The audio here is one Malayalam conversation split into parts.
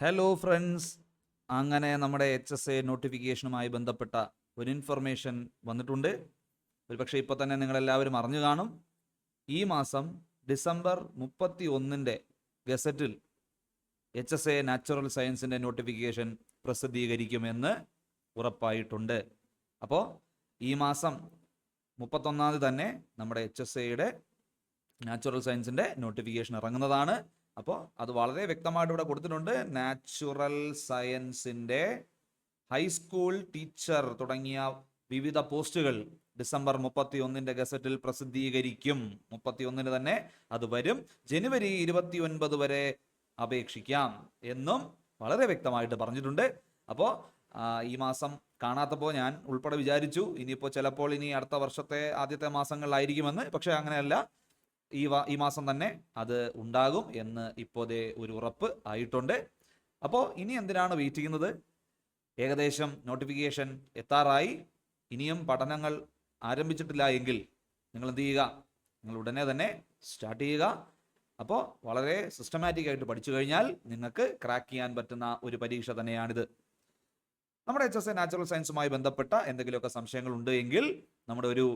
ഹലോ ഫ്രണ്ട്സ് അങ്ങനെ നമ്മുടെ എച്ച് എസ് എ നോട്ടിഫിക്കേഷനുമായി ബന്ധപ്പെട്ട ഒരു ഇൻഫർമേഷൻ വന്നിട്ടുണ്ട്. ഒരുപക്ഷെ ഇപ്പോൾ തന്നെ നിങ്ങളെല്ലാവരും അറിഞ്ഞു കാണും. ഈ മാസം ഡിസംബർ മുപ്പത്തി ഒന്നിന്റെ ഗസറ്റിൽ എച്ച് എസ് എ നാച്ചുറൽ സയൻസിന്റെ നോട്ടിഫിക്കേഷൻ പ്രസിദ്ധീകരിക്കുമെന്ന് ഉറപ്പായിട്ടുണ്ട്. അപ്പോൾ ഈ മാസം മുപ്പത്തൊന്നാം തന്നെ നമ്മുടെ എച്ച് എസ് എയുടെ നാച്ചുറൽ സയൻസിന്റെ നോട്ടിഫിക്കേഷൻ ഇറങ്ങുന്നതാണ്. അപ്പോൾ അത് വളരെ വ്യക്തമായിട്ട് ഇവിടെ കൊടുത്തിട്ടുണ്ട്. നാച്ചുറൽ സയൻസിന്റെ ഹൈസ്കൂൾ ടീച്ചർ തുടങ്ങിയ വിവിധ പോസ്റ്റുകൾ ഡിസംബർ മുപ്പത്തി ഒന്നിന്റെ ഗസറ്റിൽ പ്രസിദ്ധീകരിക്കും. മുപ്പത്തി ഒന്നിന് തന്നെ അത് വരും. ജനുവരി ഇരുപത്തി ഒൻപത് വരെ അപേക്ഷിക്കാം എന്നും വളരെ വ്യക്തമായിട്ട് പറഞ്ഞിട്ടുണ്ട്. അപ്പോൾ ഈ മാസം കാണാത്തപ്പോൾ ഞാൻ ഉൾപ്പെടെ വിചാരിച്ചു. ഇനിയിപ്പോൾ ചിലപ്പോൾ ഇനി അടുത്ത വർഷത്തെ ആദ്യത്തെ മാസങ്ങളിലായിരിക്കുമെന്ന്. പക്ഷേ അങ്ങനെയല്ല. ഈ ഈ മാസം തന്നെ അത് ഉണ്ടാകും എന്ന് ഇപ്പോഴേ ഒരു ഉറപ്പ് ആയിട്ടുണ്ട്. അപ്പോൾ ഇനി എന്തിനാണ് വെയിറ്റ് ചെയ്യുന്നത്? ഏകദേശം നോട്ടിഫിക്കേഷൻ എത്താറായി. ഇനിയും പഠനങ്ങൾ ആരംഭിച്ചിട്ടില്ല എങ്കിൽ നിങ്ങൾ എന്ത് ചെയ്യുക? നിങ്ങൾ ഉടനെ തന്നെ സ്റ്റാർട്ട് ചെയ്യുക. അപ്പോൾ വളരെ സിസ്റ്റമാറ്റിക് ആയിട്ട് പഠിച്ചു കഴിഞ്ഞാൽ നിങ്ങൾക്ക് ക്രാക്ക് ചെയ്യാൻ പറ്റുന്ന ഒരു പരീക്ഷ തന്നെയാണിത്. നമ്മുടെ എച്ച് എസ് എ നാച്ചുറൽ സയൻസുമായി ബന്ധപ്പെട്ട എന്തെങ്കിലുമൊക്കെ സംശയങ്ങൾ ഉണ്ട് എങ്കിൽ നമ്മുടെ ഒരു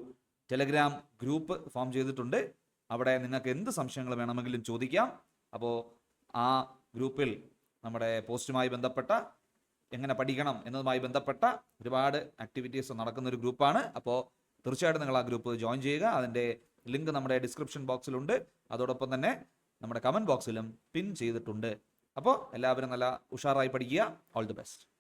ടെലഗ്രാം ഗ്രൂപ്പ് ഫോം ചെയ്തിട്ടുണ്ട്. അവിടെ നിങ്ങൾക്ക് എന്ത് സംശയങ്ങൾ വേണമെങ്കിലും ചോദിക്കാം. അപ്പോൾ ആ ഗ്രൂപ്പിൽ നമ്മുടെ പോസ്റ്റുമായി ബന്ധപ്പെട്ട എങ്ങനെ പഠിക്കണം എന്നതുമായി ബന്ധപ്പെട്ട ഒരുപാട് ആക്ടിവിറ്റീസ് നടക്കുന്ന ഒരു ഗ്രൂപ്പാണ്. അപ്പോൾ തീർച്ചയായിട്ടും നിങ്ങൾ ആ ഗ്രൂപ്പ് ജോയിൻ ചെയ്യുക. അതിന്റെ ലിങ്ക് നമ്മുടെ ഡിസ്ക്രിപ്ഷൻ ബോക്സിലുണ്ട് അതോടൊപ്പം തന്നെ നമ്മുടെ കമന്റ് ബോക്സിലും പിൻ ചെയ്തിട്ടുണ്ട്. അപ്പോൾ എല്ലാവരും നല്ല ഉഷാറായി പഠിക്കുക. All the best